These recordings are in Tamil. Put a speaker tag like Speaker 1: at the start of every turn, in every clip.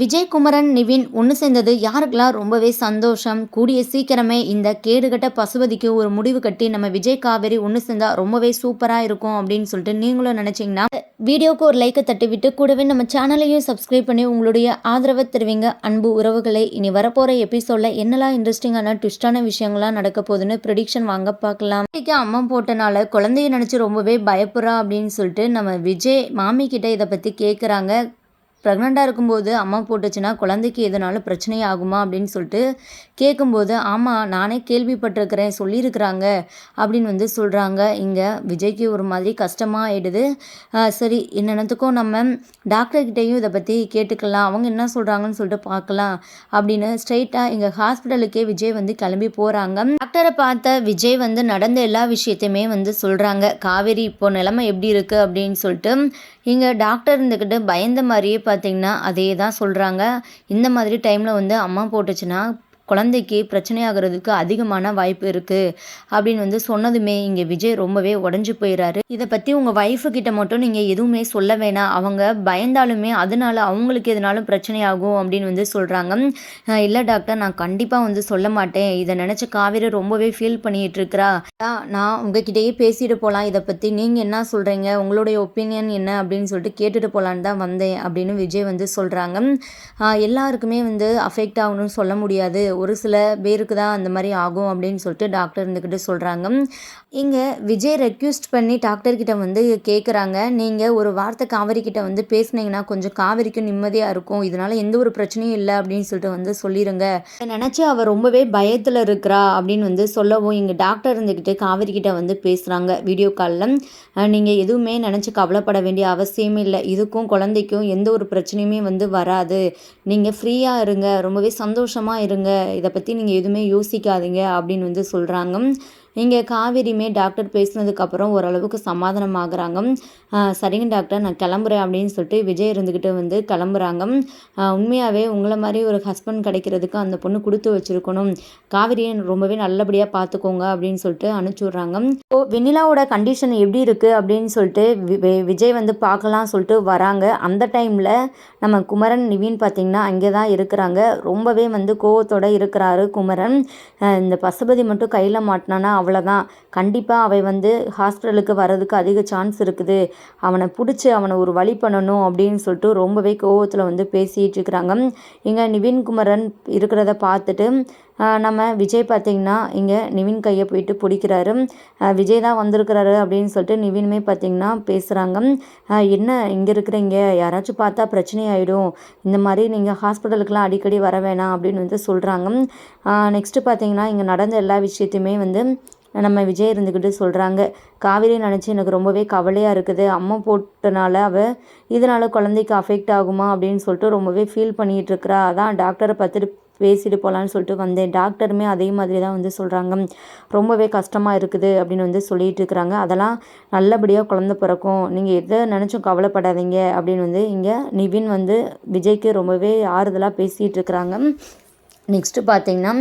Speaker 1: விஜய் குமரன் நிவின் ஒன்று சேர்ந்தது. யாருக்கெல்லாம் ரொம்பவே சந்தோஷம்? கூடிய சீக்கிரமே இந்த கேடுகட்ட பசுபதிக்கு ஒரு முடிவு கட்டி நம்ம விஜய் காவேரி ஒன்று சேர்ந்தா ரொம்பவே சூப்பராக இருக்கும் அப்படின்னு சொல்லிட்டு நீங்களும் நினச்சிங்கன்னா வீடியோக்கு ஒரு லைக்கை தட்டி விட்டு கூடவே நம்ம சேனலையும் சப்ஸ்கிரைப் பண்ணி உங்களுடைய ஆதரவை தருவீங்க. அன்பு உறவுகளை இனி வரப்போகிற எபிசோடில் என்னெல்லாம் இன்ட்ரெஸ்டிங்கான ட்விஸ்டான விஷயங்கள்லாம் நடக்க போகுதுன்னு ப்ரெடிக்ஷன் வாங்க பார்க்கலாம். அம்மா போட்டனால குழந்தைய நினச்சி ரொம்பவே பயப்புறா அப்படின்னு சொல்லிட்டு நம்ம விஜய் மாமி கிட்ட இதை பற்றி கேட்குறாங்க ப்ரெக்னெண்ட்டாக இருக்கும்போது அம்மா போட்டுச்சுன்னா குழந்தைக்கு எதனாலும் பிரச்சனை ஆகுமா அப்படின்னு சொல்லிட்டு கேட்கும்போது ஆமாம் நானே கேள்விப்பட்டிருக்கிறேன் சொல்லியிருக்கிறாங்க அப்படின்னு வந்து சொல்கிறாங்க இங்கே விஜய்க்கு ஒரு மாதிரி கஷ்டமாக ஆயிடுது. சரி என்னென்னத்துக்கும் நம்ம டாக்டர்கிட்டையும் இதை பற்றி கேட்டுக்கலாம். அவங்க என்ன சொல்கிறாங்கன்னு சொல்லிட்டு பார்க்கலாம் அப்படின்னு ஸ்ட்ரைட்டாக இங்கே ஹாஸ்பிட்டலுக்கே விஜய் வந்து கிளம்பி போகிறாங்க டாக்டரை பார்த்த விஜய் வந்து நடந்த எல்லா விஷயத்தையுமே வந்து சொல்கிறாங்க காவேரி இப்போ நிலைமை எப்படி இருக்குது அப்படின்னு சொல்லிட்டு இங்கே டாக்டர் இருந்துக்கிட்டு பயந்த மாதிரியே பார்த்திங்கன்னா அதே தான் சொல்கிறாங்க இந்த மாதிரி டைமில் வந்து அம்மா போட்டுச்சுன்னா குழந்தைக்கு பிரச்சனையாகிறதுக்கு அதிகமான வாய்ப்பு இருக்குது அப்படின்னு வந்து சொன்னதுமே இங்கே விஜய் ரொம்பவே உடஞ்சி போயிடுறாரு இதை பற்றி உங்கள் ஒய்ஃபு கிட்ட மட்டும் நீங்கள் எதுவுமே சொல்ல வேணாம். அவங்க பயந்தாலுமே அதனால அவங்களுக்கு எதுனாலும் பிரச்சனையாகும் அப்படின்னு வந்து சொல்கிறாங்க இல்லை டாக்டர் நான் கண்டிப்பாக வந்து சொல்ல மாட்டேன். இதை நினச்ச காவேரி ரொம்பவே ஃபீல் பண்ணிட்டு இருக்கிறா. நான் உங்ககிட்டயே பேசிட்டு போகலாம் இதை பற்றி நீங்கள் என்ன சொல்கிறீங்க உங்களுடைய ஒப்பீனியன் என்ன? அப்படின்னு சொல்லிட்டு கேட்டுட்டு போகலான்னு தான் வந்தேன் அப்படின்னு விஜய் வந்து சொல்கிறாங்க எல்லாருக்குமே வந்து அஃபெக்ட் ஆகணும்னு சொல்ல முடியாது. ஒரு சில பேருக்கு தான் அந்த மாதிரி ஆகும் அப்படின்னு சொல்லிட்டு டாக்டர் இருந்துக்கிட்டு சொல்கிறாங்க இங்கே விஜய் ரெக்யூஸ்ட் பண்ணி டாக்டர்கிட்ட வந்து கேட்குறாங்க நீங்கள் ஒரு வார்த்தை காவேரி வந்து பேசுனீங்கன்னா கொஞ்சம் காவேரிக்கும் நிம்மதியாக இருக்கும். இதனால் எந்த ஒரு பிரச்சனையும் இல்லை அப்படின்னு சொல்லிட்டு வந்து சொல்லிடுங்க நினச்சி அவள் ரொம்பவே பயத்தில் இருக்கிறா அப்படின்னு வந்து சொல்லவும் இங்கே டாக்டர் இருந்துக்கிட்டு காவேரி வந்து பேசுகிறாங்க வீடியோ காலில் நீங்கள் எதுவுமே நினச்சி கவலைப்பட வேண்டிய அவசியமே இல்லை. இதுக்கும் குழந்தைக்கும் எந்த ஒரு பிரச்சனையுமே வந்து வராது. நீங்கள் ஃப்ரீயாக இருங்க. ரொம்பவே சந்தோஷமாக இருங்க. இதை பற்றி நீங்கள் எதுவுமே யோசிக்காதீங்க அப்படின்னு வந்து சொல்கிறாங்க இங்கே காவேரியுமே டாக்டர் பேசினதுக்கப்புறம் ஓரளவுக்கு சமாதானம் ஆகுறாங்க சரிங்க டாக்டர் நான் கிளம்புறேன் அப்படின்னு சொல்லிட்டு விஜய் இருந்துக்கிட்டு வந்து கிளம்புறாங்க. உண்மையாகவே உங்களை மாதிரி ஒரு ஹஸ்பண்ட் கிடைக்கிறதுக்கு அந்த பொண்ணு கொடுத்து வச்சுருக்கணும். காவிரியை ரொம்பவே நல்லபடியாக பார்த்துக்கோங்க அப்படின்னு சொல்லிட்டு அனுப்பிச்சி விட்றாங்க. இப்போ வெண்ணிலாவோட கண்டிஷன் எப்படி இருக்குது அப்படின்னு சொல்லிட்டு வி- விஜய் வந்து பார்க்கலாம் சொல்லிட்டு வராங்க. அந்த டைமில் நம்ம குமரன் நிவின் பார்த்திங்கன்னா அங்கே தான் இருக்கிறாங்க. ரொம்பவே வந்து கோவத்தோடு இருக்கிறாரு குமரன். இந்த பசுபதி மட்டும் கையில் மாட்டினானா அவ்வளோதான் கண்டிப்பாக அவன் வந்து ஹாஸ்பிட்டலுக்கு வர்றதுக்கு அதிக சான்ஸ் இருக்குது. அவனை பிடிச்சி அவனை ஒரு வழி பண்ணணும் அப்படின்னு சொல்லிட்டு ரொம்பவே கோவத்தில் வந்து பேசிகிட்டு இருக்கிறாங்க. இங்கே நிவின்குமரன் இருக்கிறத பார்த்துட்டு நம்ம விஜய் பார்த்திங்கன்னா இங்கே நிவின் கையை போயிட்டு பிடிக்கிறாரு. விஜய் தான் வந்திருக்கிறாரு அப்படின்னு சொல்லிட்டு நிவினுமே பார்த்திங்கன்னா பேசுகிறாங்க என்ன இங்கே இருக்கிறீங்க? யாராச்சும் பார்த்தா பிரச்சனை ஆகிடும் இந்த மாதிரி நீங்கள் ஹாஸ்பிட்டலுக்கெலாம் அடிக்கடி வர வேணாம் அப்படின்னு வந்து சொல்கிறாங்க நெக்ஸ்ட்டு பார்த்திங்கன்னா இங்கே நடந்த எல்லா விஷயத்தையுமே வந்து நம்ம விஜய் இருந்துக்கிட்டு சொல்கிறாங்க காவேரி நினச்சி எனக்கு ரொம்பவே கவலையாக இருக்குது. அம்மா போட்டனால அவள் இதனால் குழந்தைக்கு அஃபெக்ட் ஆகுமா அப்படின்னு சொல்லிட்டு ரொம்பவே ஃபீல் பண்ணிகிட்டு இருக்கிறா. அதான் டாக்டரை பார்த்துட்டு பேசிட்டு போகலான்னு சொல்லிட்டு வந்தேன். டாக்டருமே அதே மாதிரி தான் வந்து சொல்கிறாங்க ரொம்பவே கஷ்டமாக இருக்குது அப்படின்னு வந்து சொல்லிட்டு இருக்கிறாங்க. அதெல்லாம் நல்லபடியாக குழந்த பிறக்கும். நீங்கள் எதை நினச்சும் கவலைப்படாதீங்க அப்படின்னு வந்து இங்கே நிவின் வந்து விஜய்க்கு ரொம்பவே ஆறுதலாக பேசிகிட்டு இருக்கிறாங்க. நெக்ஸ்ட்டு பார்த்தீங்கன்னா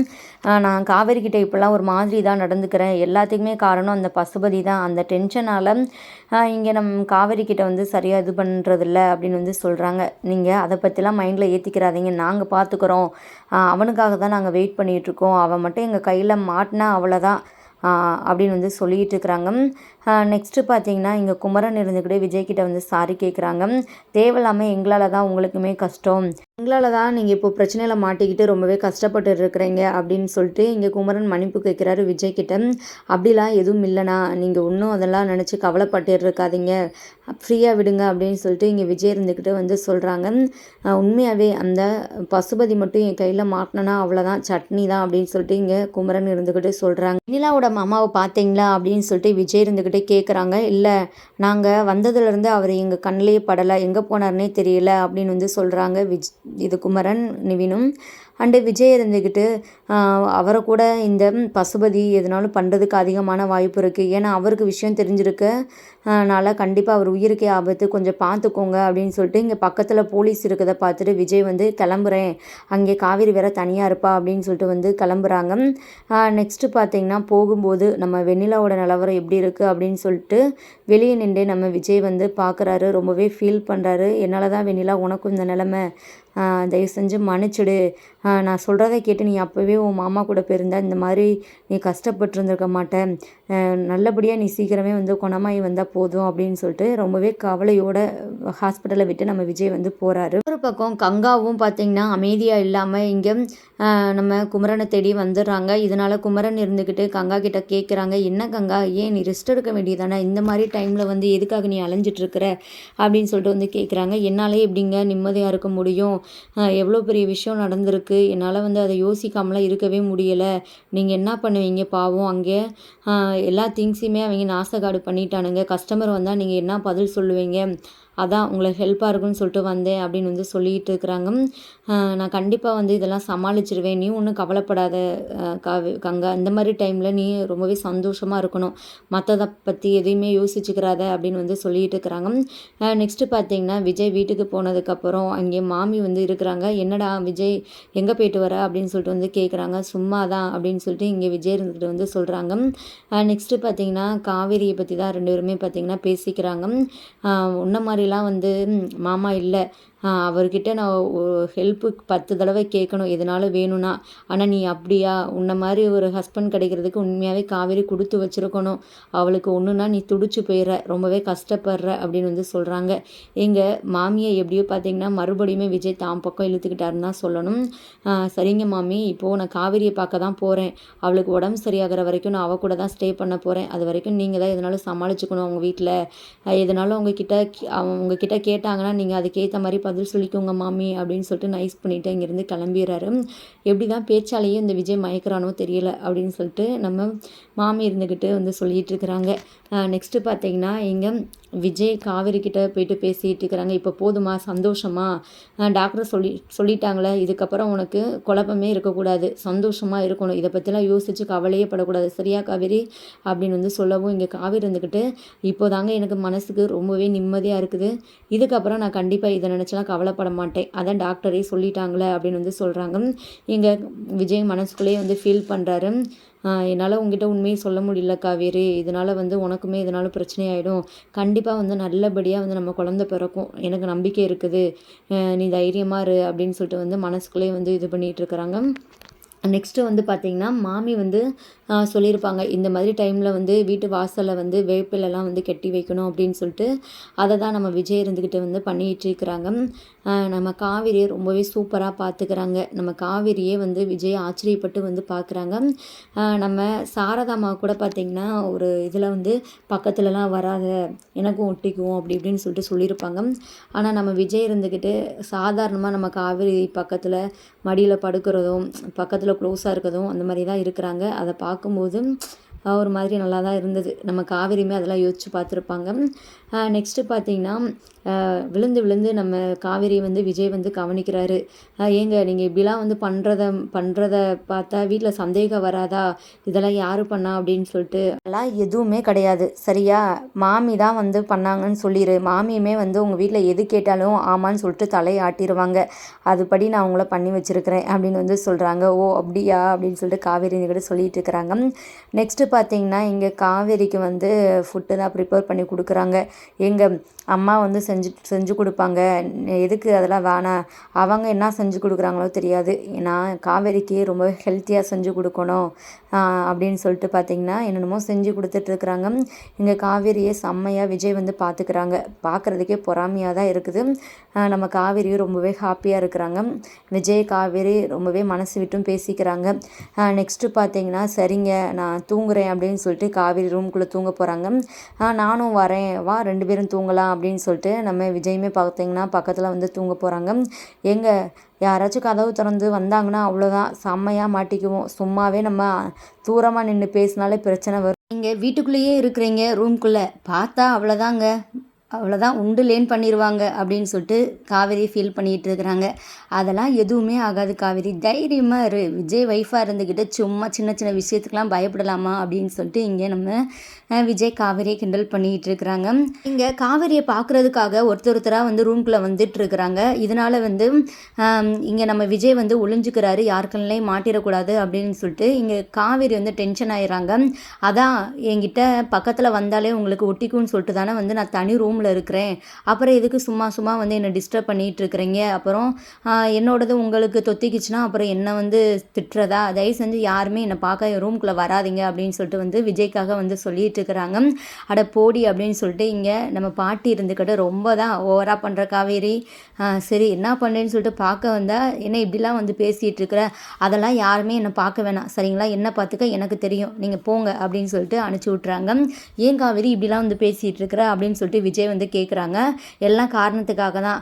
Speaker 1: நான் காவேரிக்கிட்ட இப்போல்லாம் ஒரு மாதிரி தான் நடந்துக்கிறேன். எல்லாத்துக்குமே காரணம் அந்த பசுபதி தான். அந்த டென்ஷனால் இங்கே நம் காவேரிக்கிட்ட வந்து சரியாக இது பண்ணுறதில்ல அப்படின்னு வந்து சொல்கிறாங்க நீங்கள் அதை பற்றிலாம் மைண்டில் ஏற்றிக்கிறாதீங்க நாங்கள் பார்த்துக்குறோம் அவனுக்காக தான் நாங்கள் வெயிட் பண்ணிகிட்ருக்கோம் அவன் மட்டும் எங்கள் கையில் மாட்டினா அவ்வளோதான் அப்படின்னு வந்து சொல்லிகிட்டு இருக்கிறாங்க. நெக்ஸ்ட்டு பார்த்தீங்கன்னா இங்கே குமரன் இருந்துக்கிட்டே விஜய்கிட்ட வந்து சாரி கேட்குறாங்க தேவையில்லாமல் எங்களால் தான் உங்களுக்குமே கஷ்டம். எங்களால் தான் நீங்கள் இப்போ பிரச்சனையில் மாட்டிக்கிட்டு ரொம்பவே கஷ்டப்பட்டு இருக்கிறீங்க அப்படின்னு சொல்லிட்டு இங்கே குமரன் மன்னிப்பு கேட்குறாரு விஜய்கிட்ட அப்படிலாம் எதுவும் இல்லைண்ணா. நீங்கள் இன்னும் அதெல்லாம் நினச்சி கவலைப்பட்டு இருக்காதீங்க. ஃப்ரீயாக விடுங்க அப்படின்னு சொல்லிட்டு இங்கே விஜய் இருந்துக்கிட்டு வந்து சொல்கிறாங்க உண்மையாகவே அந்த பசுபதி மட்டும் என் கையில் மாட்டினா அவ்வளோதான் சட்னி தான் அப்படின்னு சொல்லிட்டு இங்கே குமரன் இருந்துக்கிட்டு சொல்கிறாங்க நிலாவோட மாமாவை பார்த்தீங்களா? அப்படின்னு சொல்லிட்டு விஜய் இருந்துக்கிட்டே கேட்குறாங்க இல்லை நாங்கள் வந்ததுலேருந்து அவர் எங்கள் கண்ணிலேயே படலை எங்கே போனார்னே தெரியல அப்படின்னு வந்து சொல்கிறாங்க விஜ் இது குமரன் நிவினும். அண்டு விஜய் இருந்துக்கிட்டு அவரை கூட இந்த பசுபதி எதுனாலும் பண்ணுறதுக்கு அதிகமான வாய்ப்பு இருக்குது ஏன்னா அவருக்கு விஷயம் தெரிஞ்சிருக்கு. அதனால் கண்டிப்பாக அவர் உயிருக்கே ஆபத்து. கொஞ்சம் பார்த்துக்கோங்க அப்படின்னு சொல்லிட்டு இங்கே பக்கத்தில் போலீஸ் இருக்கிறத பார்த்துட்டு விஜய் வந்து கிளம்புறேன். அங்கே காவேரி வேற தனியாக இருப்பா அப்படின்னு சொல்லிட்டு வந்து கிளம்புறாங்க. நெக்ஸ்ட்டு பார்த்தீங்கன்னா போகும்போது நம்ம வெண்ணிலாவோட நிலவரம் எப்படி இருக்குது அப்படின்னு சொல்லிட்டு வெளியே நின்று நம்ம விஜய் வந்து பார்க்குறாரு ரொம்பவே ஃபீல் பண்ணுறாரு என்னால் தான் வெண்ணிலா உனக்கும் இந்த நிலமை. தயவு செஞ்சு மன்னிச்சிடு. நான் சொல்கிறத கேட்டு நீ அப்போவே உன் மாமா கூட போயிருந்தா இந்த மாதிரி நீ கஷ்டப்பட்டுருந்துருக்க மாட்டேன். நல்லபடியாக நீ சீக்கிரமே வந்து குணமாயி வந்தால் போதும் அப்படின்னு சொல்லிட்டு ரொம்பவே கவலையோட ஹாஸ்பிட்டலை விட்டு நம்ம விஜய் வந்து போகிறாரு ஒரு பக்கம் கங்காவும் பார்த்திங்கன்னா அமைதியாக இல்லாமல் இங்கே நம்ம குமரனை தேடி வந்துடுறாங்க. இதனால் குமரன் இருந்துக்கிட்டு கங்கா கிட்ட கேட்குறாங்க என்ன கங்கா ஏன் நீ ரெஸ்ட் எடுக்க வேண்டியதானே? இந்த மாதிரி டைமில் வந்து எதுக்காக நீ அலைஞ்சிட்ருக்கிற அப்படின்னு சொல்லிட்டு வந்து கேட்குறாங்க என்னாலே எப்படிங்க நிம்மதியாக இருக்க முடியும்? எவ்வளோ பெரிய விஷயம் நடந்திருக்கு? என்னால் வந்து அதை யோசிக்காமலாம் இருக்கவே முடியலை. நீங்கள் என்ன பண்ணுவீங்க பாவம்? அங்கே எல்லா திங்ஸையுமே அவங்க நாசகாடு பண்ணிட்டானுங்க. கஸ்டமர் வந்தால் நீங்கள் என்ன பதில் சொல்லுவீங்க? அதான் உங்களுக்கு ஹெல்ப்பாக இருக்கும்னு சொல்லிட்டு வந்தேன் அப்படின்னு வந்து சொல்லிகிட்டு இருக்கிறாங்க. நான் கண்டிப்பாக வந்து இதெல்லாம் சமாளிச்சிருவேன். நீ ஒன்றும் கவலைப்படாத காவி கங்கா இந்த மாதிரி டைமில் நீ ரொம்பவே சந்தோஷமாக இருக்கணும். மற்றதை பற்றி எதையுமே யோசிச்சுக்கிறாத அப்படின்னு வந்து சொல்லிகிட்டு இருக்கிறாங்க. நெக்ஸ்ட்டு பார்த்தீங்கன்னா விஜய் வீட்டுக்கு போனதுக்கப்புறம் அங்கே மாமி வந்து இருக்கிறாங்க. என்னடா விஜய் எங்கே போயிட்டு வர? அப்படின்னு சொல்லிட்டு வந்து கேட்குறாங்க சும்மா தான் அப்படின்னு சொல்லிட்டு இங்கே விஜய் இருந்துக்கிட்டு வந்து சொல்கிறாங்க நெக்ஸ்ட்டு பார்த்தீங்கன்னா காவேரியை பற்றி தான் ரெண்டு பேருமே பார்த்தீங்கன்னா பேசிக்கிறாங்க. உன்ன மாதிரிலாம் வந்து மாமா இல்லை. அவர்கிட்ட நான் ஹெல்ப்புக்கு பத்து தடவை கேட்கணும் எதனாலும் வேணும்னா ஆனால் நீ அப்படியா? உன்னை மாதிரி ஒரு ஹஸ்பண்ட் கிடைக்கிறதுக்கு உண்மையாகவே காவேரி கொடுத்து வச்சுருக்கணும். அவளுக்கு ஒன்றுனா நீ துடிச்சு போயிடுற ரொம்பவே கஷ்டப்படுற அப்படின்னு வந்து சொல்கிறாங்க எங்கள் மாமியை எப்படியோ பார்த்தீங்கன்னா மறுபடியுமே விஜய் தாம் பக்கம் இழுத்துக்கிட்டாருன்னு தான் சொல்லணும். சரிங்க மாமி இப்போது நான் காவேரியை பார்க்க தான் போகிறேன் அவளுக்கு உடம்பு சரியாகிற வரைக்கும் நான் அவள் கூட தான் ஸ்டே பண்ண போகிறேன் அது வரைக்கும் நீங்கள் தான் எதனாலும் சமாளிச்சுக்கணும் அவங்க வீட்டில் எதனாலும் உங்ககிட்ட உங்ககிட்ட கேட்டாங்கன்னா நீங்கள் அதுக்கேற்ற மாதிரி பதில் சொல்லிக்கோங்க மாமி அப்படின்னு சொல்லிட்டு நைஸ் பண்ணிவிட்டு இங்கேருந்து கிளம்பிடுறாரு. எப்படி தான் பேச்சாலேயே இந்த விஜய் மயக்கிறானோ தெரியல அப்படின்னு சொல்லிட்டு நம்ம மாமி இருந்துக்கிட்டு வந்து சொல்லிகிட்டு இருக்கிறாங்க. நெக்ஸ்ட்டு பார்த்தீங்கன்னா இங்கே விஜய் காவேரி கிட்டே போயிட்டு பேசிகிட்டு இருக்கிறாங்க. இப்போ போதுமா? சந்தோஷமா? டாக்டர் சொல்லி சொல்லிட்டாங்களே. இதுக்கப்புறம் உனக்கு குழப்பமே இருக்கக்கூடாது. சந்தோஷமாக இருக்கணும். இதை பற்றிலாம் யோசித்து கவலையே படக்கூடாது. சரியா காவேரி? அப்படின்னு வந்து சொல்லவும் இங்கே காவேரி இருந்துக்கிட்டு இப்போதாங்க எனக்கு மனசுக்கு ரொம்பவே நிம்மதியாக இருக்குது. இதுக்கப்புறம் நான் கண்டிப்பாக இதை நினச்சலாம் கவலைப்பட மாட்டேன். அதான் டாக்டரே சொல்லிட்டாங்களே அப்படின்னு வந்து சொல்கிறாங்க இங்கே விஜய் மனசுக்குள்ளேயே வந்து ஃபீல் பண்ணுறாரு என்னால் உங்ககிட்ட உண்மையை சொல்ல முடியல காவேரி. இதனால் வந்து உனக்குமே இதனால் பிரச்சனை ஆகிடும் கண்டிப்பாக வந்து நல்லபடியாக வந்து நம்ம குழந்த பிறக்கும். எனக்கு நம்பிக்கை இருக்குது. நீ தைரியமாக இரு அப்படின்னு சொல்லிட்டு வந்து மனசுக்குள்ளேயே வந்து இது பண்ணிகிட்டு இருக்கிறாங்க. நெக்ஸ்ட்டு வந்து பார்த்திங்கன்னா மாமி வந்து சொல்லியிருப்பாங்க இந்த மாதிரி டைமில் வந்து வீட்டு வாசலில் வந்து வேப்பிலெல்லாம் வந்து கட்டி வைக்கணும் அப்படின்னு சொல்லிட்டு அதை தான் நம்ம விஜய் இருந்துக்கிட்டு வந்து பண்ணிகிட்டு இருக்கிறாங்க. நம்ம காவிரியை ரொம்பவே சூப்பராக பார்த்துக்கிறாங்க நம்ம காவிரியே வந்து விஜய் ஆச்சரியப்பட்டு வந்து பார்க்குறாங்க நம்ம சாரதாமா கூட பார்த்திங்கன்னா ஒரு இதில் வந்து பக்கத்துலலாம் வராத எனக்கும் ஒட்டிக்குவோம் அப்படி இப்படின்னு சொல்லிட்டு சொல்லியிருப்பாங்க. ஆனால் நம்ம விஜய் இருந்துக்கிட்டு சாதாரணமாக நம்ம காவிரி பக்கத்தில் மடியில் படுக்கிறதும் பக்கத்தில் க்ளோஸாக இருக்கிறதும் அந்த மாதிரி தான் இருக்கிறாங்க. அதை பார்க்கும்போது ஒரு மாதிரி நல்லா தான் இருந்தது. நம்ம காவிரியுமே அதெல்லாம் யோசித்து பார்த்துருப்பாங்க. நெக்ஸ்ட்டு பார்த்தீங்கன்னா விழுந்து விழுந்து நம்ம காவேரி வந்து விஜய் வந்து கவனிக்கிறாரு. ஏங்க நீங்கள் இப்படிலாம் வந்து பண்ணுறத பண்ணுறத பார்த்தா வீட்டில் சந்தேகம் வராதா? இதெல்லாம் யார் பண்ணா அப்படின்னு சொல்லிட்டு. அதெல்லாம் எதுவுமே கிடையாது. சரியா? மாமி தான் வந்து பண்ணாங்கன்னு சொல்லிடு மாமியுமே வந்து உங்கள் வீட்டில் எது கேட்டாலும் ஆமான்னு சொல்லிட்டு தலையை ஆட்டிடுவாங்க அதுபடி நான் உங்களை பண்ணி வச்சுருக்கிறேன் அப்படின்னு வந்து சொல்கிறாங்க ஓ அப்படியா? அப்படின்னு சொல்லிட்டு காவேரி கிட்ட சொல்லிட்டு இருக்கிறாங்க. நெக்ஸ்ட்டு பார்த்தீங்கன்னா இங்கே காவேரிக்கு வந்து ஃபுட்டு தான் ப்ரிப்பேர் பண்ணி கொடுக்குறாங்க. எங்கள் அம்மா வந்து செஞ்சு செஞ்சு கொடுப்பாங்க. எதுக்கு அதெல்லாம் வேணாம். அவங்க என்ன செஞ்சு கொடுக்குறாங்களோ தெரியாது. நான் காவேரிக்கு ரொம்ப ஹெல்த்தியாக செஞ்சு கொடுக்கணும். அப்படின்னு சொல்லிட்டு பார்த்திங்கன்னா என்னென்னமோ செஞ்சு கொடுத்துட்ருக்குறாங்க இங்கே காவேரியை செம்மையாக விஜய் வந்து பார்த்துக்கிறாங்க பார்க்குறதுக்கே பொறாமையாக தான் இருக்குது. நம்ம காவேரியும் ரொம்பவே ஹாப்பியாக இருக்கிறாங்க. விஜய் காவேரி ரொம்பவே மனசு விட்டும் பேசிக்கிறாங்க. நெக்ஸ்ட்டு பார்த்தீங்கன்னா சரிங்க நான் தூங்குறேன் அப்படின்னு சொல்லிட்டு காவேரி ரூம்குள்ளே தூங்க போகிறாங்க நானும் வரேன். வா ரெண்டு பேரும் தூங்கலாம் அப்படின்னு சொல்லிட்டு நம்ம விஜயுமே பார்த்தீங்கன்னா பக்கத்தில் வந்து தூங்க போகிறாங்க எங்கே யாராச்சும் கதவு திறந்து வந்தாங்கன்னா அவ்வளோதான் செம்மையாக மாட்டிக்குவோம். சும்மாவே நம்ம தூரமாக நின்று பேசினாலே பிரச்சனை வரும். நீங்கள் வீட்டுக்குள்ளேயே இருக்கிறீங்க ரூம்குள்ளே பார்த்தா அவ்வளோதாங்க அவ்வளோதான் உண்டு லேன் பண்ணிடுவாங்க அப்படின்னு சொல்லிட்டு காவேரி ஃபீல் பண்ணிகிட்டு இருக்கிறாங்க. அதெல்லாம் எதுவுமே ஆகாது காவேரி. தைரியமாக இரு. விஜய் ஒய்ஃபாக இருந்துக்கிட்டு சும்மா சின்ன சின்ன விஷயத்துக்கெலாம் பயப்படலாமா அப்படின்னு சொல்லிட்டு இங்கே நம்ம விஜய் காவேரியை கிண்டல் பண்ணிகிட்டு இருக்கிறாங்க. இங்கே காவேரியை பார்க்குறதுக்காக ஒருத்தர் ஒருத்தராக வந்து ரூம்குள்ளே வந்துட்டு இருக்கிறாங்க. இதனால் வந்து இங்கே நம்ம விஜய் வந்து ஒளிஞ்சுக்கிறாரு. யாருக்கெல்லாம் மாட்டிடக்கூடாது அப்படின்னு சொல்லிட்டு இங்கே காவேரி வந்து டென்ஷன் ஆயிடுறாங்க. அதான் என்கிட்ட பக்கத்தில் வந்தாலே உங்களுக்கு ஒட்டிக்கும்னு சொல்லிட்டு தானே வந்து நான் தனி ரூம் ரூமில் இருக்கிறேன். அப்புறம் எதுக்கு சும்மா சும்மா வந்து என்னை டிஸ்டர்ப் பண்ணிகிட்டு இருக்கிறீங்க அப்புறம் என்னோடது உங்களுக்கு தொத்திக்கிச்சுன்னா அப்புறம் என்னை வந்து திட்டுறதா? தயவு செஞ்சு யாருமே என்னை பார்க்க என் ரூம்குள்ளே வராதீங்க அப்படின்னு சொல்லிட்டு வந்து விஜய்க்காக வந்து சொல்லிட்டு இருக்கிறாங்க அட போடி அப்படின்னு சொல்லிட்டு இங்கே நம்ம பாட்டி இருந்துக்கிட்ட ரொம்ப தான் ஓவராக பண்ணுற காவேரி சரி என்ன பண்ணுறேன்னு சொல்லிட்டு பார்க்க வந்தால் என்ன இப்படிலாம் வந்து பேசிகிட்டு இருக்கிற அதெல்லாம் யாருமே என்னை பார்க்க வேணாம். சரிங்களா? என்ன பார்த்துக்க? எனக்கு தெரியும். நீங்கள் போங்க அப்படின்னு சொல்லிட்டு அனுப்பிச்சி விட்றாங்க ஏன் காவேரி இப்படிலாம் வந்து பேசிகிட்டு இருக்கிற அப்படின்னு சொல்லிட்டு விஜய் வந்து கேட்குறாங்க எல்லாம் காரணத்துக்காக தான்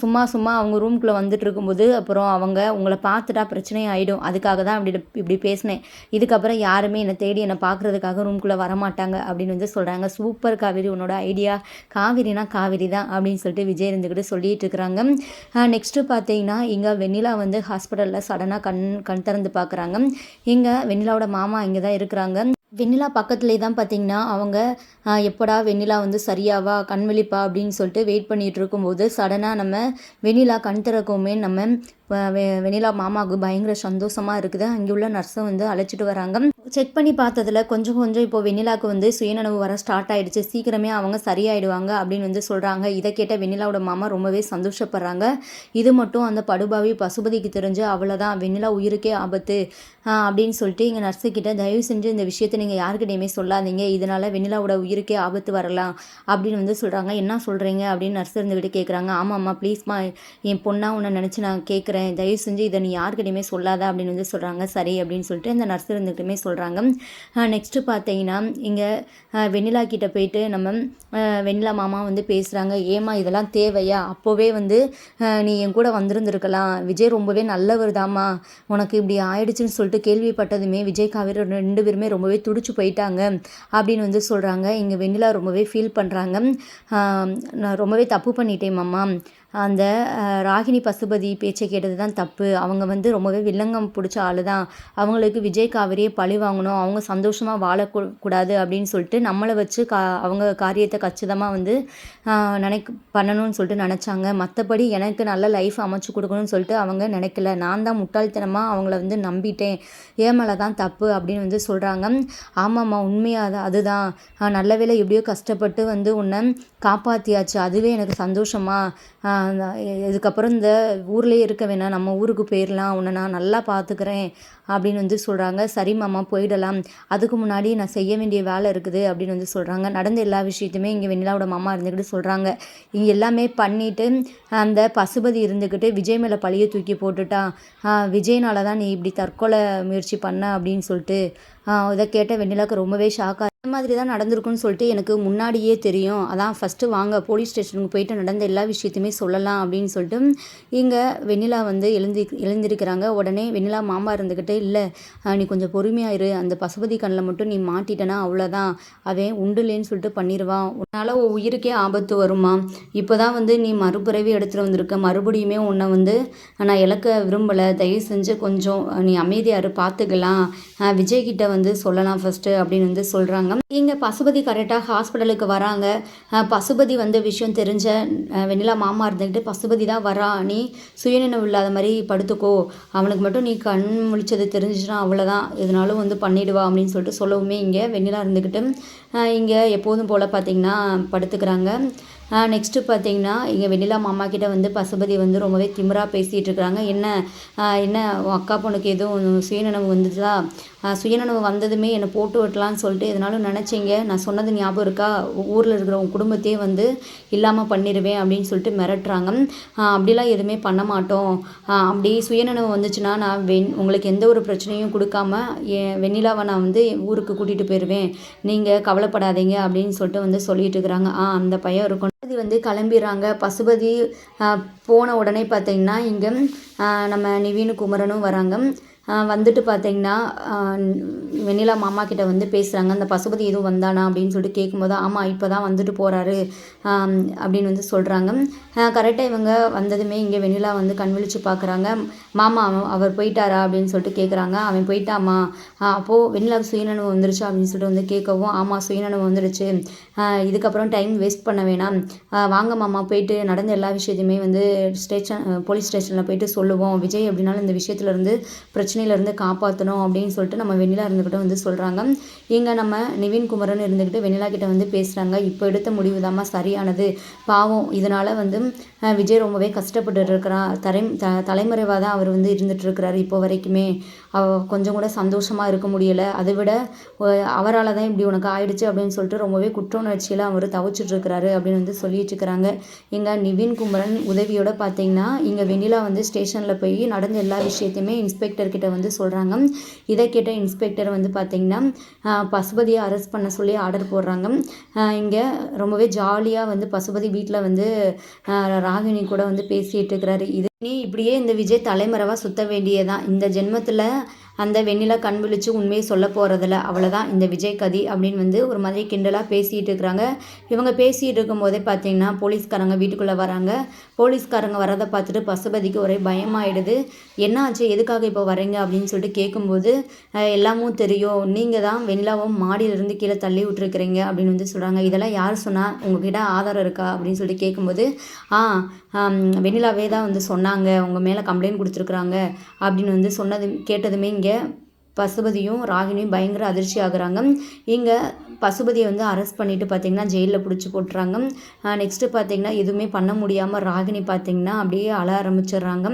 Speaker 1: சும்மா சும்மா அவங்க ரூம்குள்ளே வந்துட்டு இருக்கும்போது அப்புறம் அவங்க உங்களை பார்த்துட்டா பிரச்சனை ஆகிடும் அதுக்காக தான் அப்படி இப்படி பேசினேன். இதுக்கப்புறம் யாருமே என்னை தேடி என்னை பார்க்குறதுக்காக ரூம்குள்ளே வரமாட்டாங்க அப்படின்னு வந்து சொல்கிறாங்க சூப்பர் காவேரி உன்னோட ஐடியா காவேரினா காவேரி தான் அப்படின்னு சொல்லிட்டு விஜய் இருந்துக்கிட்டு சொல்லிட்டு இருக்கிறாங்க. நெக்ஸ்ட்டு பார்த்தீங்கன்னா இங்கே வெண்ணிலா வந்து ஹாஸ்பிட்டலில் சடனாக கண் கண் திறந்து பார்க்குறாங்க. இங்கே வெண்ணிலாவோட மாமா இங்கே தான் இருக்கிறாங்க. வெண்ணிலா பக்கத்துலேயே தான் பார்த்தீங்கன்னா அவங்க எப்படா வெண்ணிலா வந்து சரியாவா கண் விழிப்பா? அப்படின்னு சொல்லிட்டு வெயிட் பண்ணிகிட்டு இருக்கும்போது சடனாக நம்ம வெண்ணிலா கண் திறக்கவுமே நம்ம வெ- வெண்ணிலா மாமாவுக்கு பயங்கர சந்தோஷமாக இருக்குது. அங்கே உள்ள நர்ஸை வந்து அழைச்சிட்டு வராங்க. செக் பண்ணி பார்த்ததுல கொஞ்சம் கொஞ்சம் இப்போ வெண்ணிலாவுக்கு வந்து சுயநனவு வர ஸ்டார்ட் ஆகிடுச்சு சீக்கிரமே அவங்க சரியாயிடுவாங்க அப்படின்னு வந்து சொல்கிறாங்க இதை கேட்ட வெண்ணிலாவோட மாமா ரொம்பவே சந்தோஷப்படுறாங்க. இது மட்டும் அந்த படுபாவி பசுபதிக்கு தெரிஞ்சு அவ்வளோதான் வெண்ணிலா உயிருக்கே ஆபத்து. அப்படின்னு சொல்லிட்டு இங்கே நர்ஸுக்கிட்ட தயவு செஞ்சு இந்த விஷயத்தை நீங்கள் யாருக்கிட்டையுமே சொல்லாதீங்க. இதனால் வெண்ணிலாவோட உயிருக்கே ஆபத்து வரலாம் அப்படின்னு வந்து சொல்கிறாங்க என்ன சொல்கிறீங்க அப்படின்னு நர்ஸ் இருந்துக்கிட்டு கேட்குறாங்க ஆமாம்மா ப்ளீஸ்மா என் பொண்ணா உன்னை நினச்சி நான் கேட்குறேன் தயவு செஞ்சு இதை நீ யாருக்கிட்டையுமே சொல்லாத அப்படின்னு வந்து சொல்கிறாங்க சரி அப்படின்னு சொல்லிட்டு இந்த நர்ஸ் இருந்துக்கிட்டுமே சொல்கிறாங்க நெக்ஸ்ட்டு பார்த்தீங்கன்னா இங்கே வெண்ணிலா கிட்டே போயிட்டு நம்ம வெண்ணிலா மாமா வந்து பேசுகிறாங்க ஏமா இதெல்லாம் தேவையா? அப்போவே வந்து நீ என் கூட வந்திருந்துருக்கலாம். விஜய் ரொம்பவே நல்லவர் தாம்மா. உனக்கு இப்படி ஆயிடுச்சுன்னு சொல்லிட்டு கேள்விப்பட்டதுமே விஜய் காவேரி ரெண்டு பேருமே ரொம்பவே துடிச்சு போயிட்டாங்க அப்படின்னு வந்து சொல்கிறாங்க இங்கே வெண்ணிலா ரொம்பவே ஃபீல் பண்ணுறாங்க நான் ரொம்பவே தப்பு பண்ணிட்டேன் மாமா. அந்த ராகினி பசுபதி பேச்சை கேட்டது தான் தப்பு. அவங்க வந்து ரொம்பவே வில்லங்கம் பிடிச்ச ஆள் தான் அவங்களுக்கு விஜய் காவேரியை பழி வாங்கணும். அவங்க சந்தோஷமாக வாழக்கூடாது அப்படின்னு சொல்லிட்டு நம்மளை வச்சு கா அவங்க காரியத்தை கச்சிதமாக வந்து நினைக்க பண்ணணும்னு சொல்லிட்டு நினச்சாங்க. மற்றபடி எனக்கு நல்ல லைஃப் அமைச்சு கொடுக்கணும்னு சொல்லிட்டு அவங்க நினைக்கல. நான் தான் முட்டாள்தனமாக அவங்கள வந்து நம்பிட்டேன். ஏன் மேலே தான் தப்பு அப்படின்னு வந்து சொல்கிறாங்க ஆமாம்மா உண்மையாக அது அதுதான். நல்ல வேளை எப்படியோ கஷ்டப்பட்டு வந்து உன்னை காப்பாற்றியாச்சு அதுவே எனக்கு சந்தோஷமாக இதுக்கப்புறம் இந்த ஊர்லேயே இருக்க வேணாம் நம்ம ஊருக்கு போயிடலாம் உன்னை நான் நல்லா பார்த்துக்கிறேன் அப்படின்னு வந்து சொல்கிறாங்க சரி மாமா போயிடலாம். அதுக்கு முன்னாடி நான் செய்ய வேண்டிய வேலை இருக்குது அப்படின்னு வந்து சொல்கிறாங்க நடந்த எல்லா விஷயத்தையுமே இங்கே வெண்ணிலாவோட மாமா இருந்துக்கிட்டு சொல்கிறாங்க இங்கே எல்லாமே பண்ணிவிட்டு அந்த பசுபதி இருந்துக்கிட்டு விஜய் மேலே பழிய தூக்கி போட்டுட்டான் விஜய்னால தான் நீ இப்படி தற்கொலை முயற்சி பண்ண அப்படின்னு சொல்லிட்டு இதை கேட்ட வெண்ணிலாவுக்கு ரொம்பவே ஷாக்காக இந்த மாதிரி தான் நடந்திருக்குன்னு சொல்லிட்டு எனக்கு முன்னாடியே தெரியும். அதான் ஃபஸ்ட்டு வாங்க போலீஸ் ஸ்டேஷனுக்கு போயிட்டு நடந்த எல்லா விஷயத்தையுமே சொல்லலாம் அப்படின்னு சொல்லிட்டு இங்கே வெண்ணிலா வந்து எழுந்தி எழுந்திருக்கிறாங்க. உடனே வெண்ணிலா மாமா இருந்துக்கிட்டே இல்லை. நீ கொஞ்சம் பொறுமையாக இரு. அந்த பசுபதி கண்ணில் மட்டும் நீ மாட்டிட்டனா அவ்வளோதான் அவன் உண்டுலேன்னு சொல்லிட்டு பண்ணிடுவான் உன்னால் உன் உயிருக்கே ஆபத்து வருமா? இப்போ தான் வந்து நீ மறுபிறவி எடுத்துகிட்டு வந்திருக்க. மறுபடியுமே உன்னை வந்து நான் இழக்க விரும்பலை. தயவு செஞ்சு கொஞ்சம் நீ அமைதியாரு பார்த்துக்கலாம் விஜய்கிட்ட வந்து சொல்லலாம் ஃபஸ்ட்டு அப்படின்னு வந்து சொல்கிறாங்க இங்கே பசுபதி கரெக்டாக ஹாஸ்பிட்டலுக்கு வராங்க. பசுபதி வந்து விஷயம் தெரிஞ்ச வெண்ணிலா மாமா இருந்துக்கிட்டு பசுபதி தான் வரா. நீ சுயநினைவு இல்லாத மாதிரி படுத்துக்கோ. அவனுக்கு மட்டும் நீ கண் முழிச்சது தெரிஞ்சிச்சுன்னா அவ்வளோதான் எதுனாலும் வந்து பண்ணிடுவா அப்படின்னு சொல்லிட்டு சொல்லவுமே இங்கே வெண்ணிலா இருந்துக்கிட்டு இங்கே எப்போதும் போல் பார்த்தீங்கன்னா படுத்துக்கிறாங்க. நெக்ஸ்ட்டு பார்த்தீங்கன்னா இங்கே வெண்ணிலா மாமா கிட்ட வந்து பசுபதி வந்து ரொம்பவே திமிராக பேசிகிட்டு இருக்கிறாங்க. என்ன என்ன உன் அக்கா பொண்ணுக்கு எதுவும் சுயநினைவு வந்துச்சா சுயநனவு வந்ததுமே என்னை போட்டு விட்டலான்னு சொல்லிட்டு எதனாலும் நினச்சிங்க. நான் சொன்னது ஞாபகம் இருக்கா? ஊரில் இருக்கிற உன் குடும்பத்தையே வந்து இல்லாமல் பண்ணிடுவேன் அப்படின்னு சொல்லிட்டு மிரட்டுறாங்க. அப்படிலாம் எதுவுமே பண்ண மாட்டோம். அப்படி சுயநனவு வந்துச்சுன்னா நான் வெண் உங்களுக்கு எந்த ஒரு பிரச்சனையும் கொடுக்காம என் வெண்ணிலாவை நான் வந்து ஊருக்கு கூட்டிகிட்டு போயிடுவேன் நீங்கள் கவலைப்படாதீங்க அப்படின்னு சொல்லிட்டு வந்து சொல்லிட்டு இருக்கிறாங்க. ஆ அந்த பையன் இருக்கும் பசுபதி வந்து கிளம்பிடுறாங்க. பசுபதி போன உடனே பார்த்தீங்கன்னா இங்கே நம்ம நிவீனு குமரனும் வராங்க. வந்துட்டு பார்த்தீங்கன்னா வெண்ணிலா மாமா கிட்ட வந்து பேசுகிறாங்க அந்த பசுபதி எதுவும் வந்தானா? அப்படின்னு சொல்லிட்டு கேட்கும்போது ஆமாம் இப்போ தான் வந்துட்டு போகிறாரு அப்படின்னு வந்து சொல்கிறாங்க கரெக்டாக இவங்க வந்ததுமே இங்கே வெண்ணிலா வந்து கண் விழிச்சு பார்க்குறாங்க மாமா அவர் போயிட்டாரா? அப்படின்னு சொல்லிட்டு கேட்குறாங்க அவன் போயிட்டாமா அப்போது வெண்ணிலாவுக்கு சுயநனவு வந்துருச்சு அப்படின்னு சொல்லிட்டு வந்து கேட்கவும் ஆமாம் சுயநனவு வந்துருச்சு. இதுக்கப்புறம் டைம் வேஸ்ட் பண்ண வேணாம். வாங்க மாமா போயிட்டு நடந்த எல்லா விஷயத்தையுமே வந்து ஸ்டேஷன் போலீஸ் ஸ்டேஷனில் போயிட்டு சொல்லுவோம். விஜய் அப்படின்னாலும் இந்த விஷயத்துலேருந்து பிரச்சனை பிரச்சனையிலேருந்து காப்பாற்றணும் அப்படின்னு சொல்லிட்டு நம்ம வெண்ணிலா இருந்துக்கிட்ட வந்து சொல்கிறாங்க இங்கே நம்ம நிவின் குமரன் இருந்துக்கிட்டு வெண்ணிலா கிட்ட வந்து பேசுகிறாங்க இப்போ எடுத்த முடிவு தாம்மா சரியானது. பாவம் இதனால் வந்து விஜய் ரொம்பவே கஷ்டப்பட்டு இருக்கிறான் தரை த தலைமறைவாக தான் அவர் வந்து இருந்துட்டு இருக்கிறாரு இப்போ வரைக்குமே. அவ கொஞ்சம் கூட சந்தோஷமாக இருக்க முடியலை. அதை விட அவரால் தான் இப்படி உனக்கு ஆயிடுச்சு அப்படின்னு சொல்லிட்டு ரொம்பவே குற்ற உணர்ச்சியில் அவர் தவிச்சிட்டுருக்காரு அப்படின்னு வந்து சொல்லிட்டு இருக்கிறாங்க. இங்கே நிவின் குமரன் உதவியோட பார்த்தீங்கன்னா இங்கே வெண்ணிலா வந்து ஸ்டேஷனில் போய் நடந்த எல்லா விஷயத்தையுமே இன்ஸ்பெக்டர்கிட்ட வந்து சொல்கிறாங்க இதை கேட்ட இன்ஸ்பெக்டர் வந்து பார்த்தீங்கன்னா பசுபதியை அரெஸ்ட் பண்ண சொல்லி ஆர்டர் போடுறாங்க. இங்கே ரொம்பவே ஜாலியாக வந்து பசுபதி வீட்டில் வந்து ராகினி கூட வந்து பேசிகிட்டு இருக்கிறாரு. இது நீ இப்படியே இந்த விஜய் தலைமறைவாக சுத்த வேண்டியதான் இந்த ஜென்மத்தில் அந்த வெண்ணிலா கண் விழிச்சு உண்மையை சொல்ல போகிறதில்ல அவ்வளோதான் இந்த விஜய் கதி அப்படின்னு வந்து ஒரு மாதிரி கிண்டலாக பேசிகிட்டு இருக்கிறாங்க. இவங்க பேசிகிட்டு இருக்கும்போதே பார்த்தீங்கன்னா போலீஸ்காரங்க வீட்டுக்குள்ளே வராங்க. போலீஸ்காரங்க வரதை பார்த்துட்டு பசுபதிக்கு ஒரே பயமாயிடுது. என்ன ஆச்சு? எதுக்காக இப்போ வரீங்க அப்படின்னு சொல்லிட்டு கேட்கும்போது எல்லாமும் தெரியும். நீங்கள் தான் வெண்ணிலாவும் மாடியிலிருந்து கீழே தள்ளி விட்டுருக்கிறீங்க. அப்படின்னு வந்து சொல்கிறாங்க இதெல்லாம் யார் சொன்னால் உங்ககிட்ட ஆதாரம் இருக்கா? அப்படின்னு சொல்லிட்டு கேட்கும்போது ஆ வெண்ணிலாவே தான் வந்து சொன்னாங்க. உங்கள் மேலே கம்ப்ளைண்ட் கொடுத்துருக்குறாங்க. அப்படின்னு வந்து சொன்னது கேட்டதுமே இங்கே பசுபதியும் ராகினியும் பயங்கர அதிர்ச்சி ஆகுறாங்க. இங்கே பசுபதியை வந்து அரெஸ்ட் பண்ணிவிட்டு பார்த்திங்கன்னா ஜெயிலில் பிடிச்சி போட்டுறாங்க. நெக்ஸ்ட்டு பார்த்திங்கன்னா எதுவுமே பண்ண முடியாமல் ராகினி பார்த்திங்கன்னா அப்படியே அழ ஆரம்பிச்சிடுறாங்க.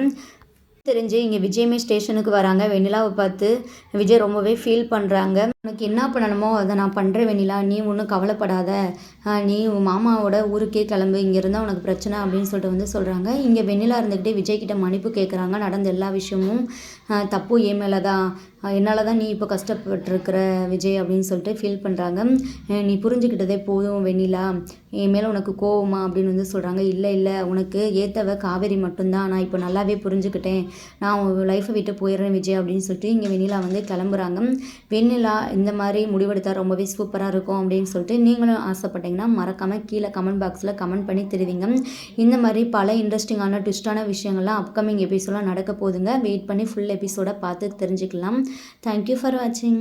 Speaker 1: தெரிஞ்சு இங்கே விஜயமே ஸ்டேஷனுக்கு வராங்க. வெண்ணிலாவை பார்த்து விஜய் ரொம்பவே ஃபீல் பண்ணுறாங்க உனக்கு என்ன பண்ணணுமோ அதை நான் பண்ணுறேன் வெண்ணிலா. நீ ஒன்றும் கவலைப்படாத. நீ உன் மாமாவோட ஊருக்கே கிளம்பு. இங்கே இருந்தால் உனக்கு பிரச்சனை அப்படின்னு சொல்லிட்டு வந்து சொல்கிறாங்க இங்கே வெண்ணிலா இருந்துக்கிட்டே விஜய்கிட்ட மன்னிப்பு கேட்குறாங்க நடந்த எல்லா விஷயமும் தப்பு என் மேலே தான் என்னால் தான் நீ இப்போ கஷ்டப்பட்டுருக்கிற விஜய் அப்படின்னு சொல்லிட்டு ஃபீல் பண்ணுறாங்க நீ புரிஞ்சுக்கிட்டதே போதும் வெண்ணிலா. என் மேலே உனக்கு கோவமா அப்படின்னு வந்து சொல்கிறாங்க இல்லை இல்லை உனக்கு ஏத்தவ காவேரி மட்டும்தான். நான் இப்போ நல்லாவே புரிஞ்சுக்கிட்டேன். நான் உன் லைஃப்பை விட்டு போயிடுறேன் விஜய் அப்படின்னு சொல்லிட்டு இங்கே வெண்ணிலா வந்து கிளம்புறாங்க. வெண்ணிலா இந்த மாதிரி முடிவெடுத்தால் ரொம்பவே சூப்பராக இருக்கும் அப்படின்னு சொல்லிட்டு நீங்களும் ஆசைப்பட்டீங்கன்னா மறக்காமல் கீழே கமெண்ட் பாக்ஸில் கமெண்ட் பண்ணி தெரிவிங்க. இந்த மாதிரி பல இன்ட்ரெஸ்டிங்கான ட்விஸ்டான விஷயங்கள்லாம் அப்கமிங் எபிசோடாக நடக்க போதுங்க வெயிட் பண்ணி ஃபுல் எபிசோடை பார்த்து தெரிஞ்சுக்கலாம். தேங்க்யூ ஃபார் வாட்சிங்